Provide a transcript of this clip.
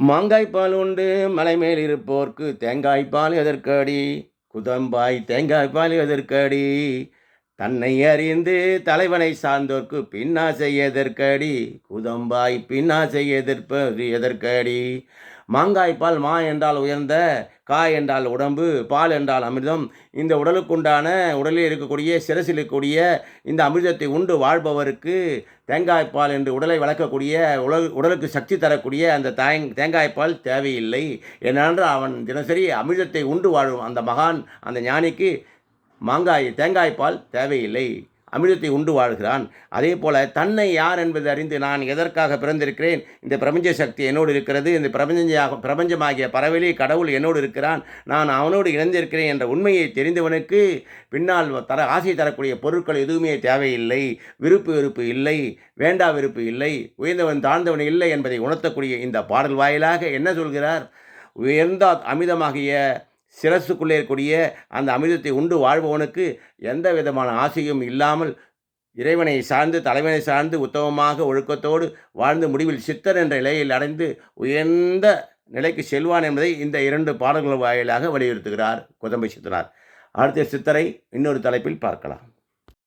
மாங்காய்ப்பால் உண்டு மலை மேல் இருப்போர்க்கு தேங்காய்ப்பால் எதற்கடி? குதம்பாய் தேங்காய்ப்பால் எதற்கடி? தன்னை அறிந்து தலைவனை சார்ந்தோர்க்கு பின்னாசை எதற்கடி? குதம்பாய் பின்னாசை எதிர்ப்பது எதற்கடி? மாங்காய்ப்பால் மா என்றால் உயர்ந்த காய் என்றால் உடம்பு பால் என்றால் அமிர்தம். இந்த உடலுக்குண்டான உடலில் இருக்கக்கூடிய சிரசில் இருக்கக்கூடிய இந்த அமிர்தத்தை உண்டு வாழ்பவருக்கு தேங்காய்ப்பால் என்று உடலை வளர்க்கக்கூடிய உடல் உடலுக்கு சக்தி தரக்கூடிய அந்த தேங் தேங்காய்ப்பால் தேவையில்லை. ஏனென்றால் அவன் தினசரி அமிர்தத்தை உண்டு வாழும் அந்த மகான் அந்த ஞானிக்கு மாங்காய் தேங்காய் பால் தேவையில்லை. அமிர்தத்தை உண்டு வாழ்கிறான். அதே போல் தன்னை யார் என்பது அறிந்து நான் எதற்காக பிறந்திருக்கிறேன்? இந்த பிரபஞ்ச சக்தி என்னோடு இருக்கிறது. இந்த பிரபஞ்சமாக பிரபஞ்சமாகிய பறவையிலே கடவுள் என்னோடு இருக்கிறான். நான் அவனோடு இணைந்திருக்கிறேன் என்ற உண்மையை தெரிந்தவனுக்கு பின்னால் தர ஆசை தரக்கூடிய பொருட்கள் எதுவுமே தேவையில்லை. விருப்பு வெறுப்பு இல்லை. வேண்டா விருப்பு இல்லை. உயர்ந்தவன் தாழ்ந்தவன் இல்லை என்பதை உணர்த்தக்கூடிய இந்த பாடல் வாயிலாக என்ன சொல்கிறார்? உயர்ந்த அமிதமாகிய சிரசுக்குள்ளே இருக்கக்கூடிய அந்த அமிர்தத்தை உண்டு வாழ்பவனுக்கு எந்த விதமான ஆசையும் இல்லாமல் இறைவனை சார்ந்து தலைவனை சார்ந்து உத்தமமாக ஒழுக்கத்தோடு வாழ்ந்து முடிவில் சித்தர் என்ற நிலையில் அடைந்து உயர்ந்த நிலைக்கு செல்வான் என்பதை இந்த இரண்டு பாடல்கள் வாயிலாக வலியுறுத்துகிறார். குதம்பை சித்தனார். அடுத்த சித்தரை இன்னொரு தலைப்பில் பார்க்கலாம்.